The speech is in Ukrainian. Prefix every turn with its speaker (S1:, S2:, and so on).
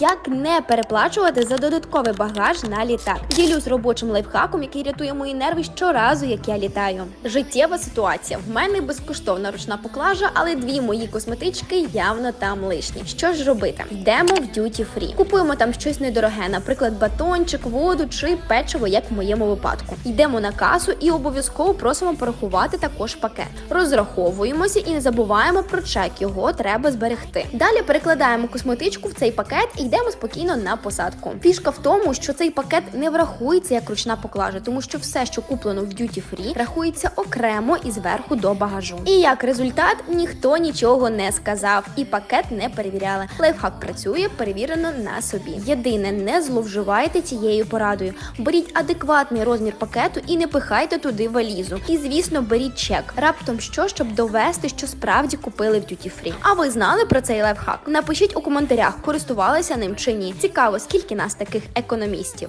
S1: Як не переплачувати за додатковий багаж на літак? Ділюсь робочим лайфхаком, який рятує мої нерви щоразу, як я літаю. Життєва ситуація. В мене безкоштовна ручна поклажа, але дві мої косметички явно там лишні. Що ж робити? Йдемо в duty free. Купуємо там щось недороге, наприклад, батончик, воду чи печиво, як в моєму випадку. Йдемо на касу і обов'язково просимо порахувати також пакет. Розраховуємося і не забуваємо про чек. Його треба зберегти. Далі перекладаємо косметичку в цей пакет йдемо спокійно на посадку. Фішка в тому, що цей пакет не врахується як ручна поклажа, тому що все, що куплено в duty free, рахується окремо і зверху до багажу. І як результат, ніхто нічого не сказав, і пакет не перевіряли. Лайфхак працює, перевірено на собі. Єдине, не зловживайте цією порадою. Беріть адекватний розмір пакету і не пихайте туди валізу. І звісно, беріть чек. Раптом що, щоб довести, що справді купили в duty free. А ви знали про цей лайфхак? Напишіть у коментарях, користувалися ним чи ні. Цікаво, скільки нас таких економістів.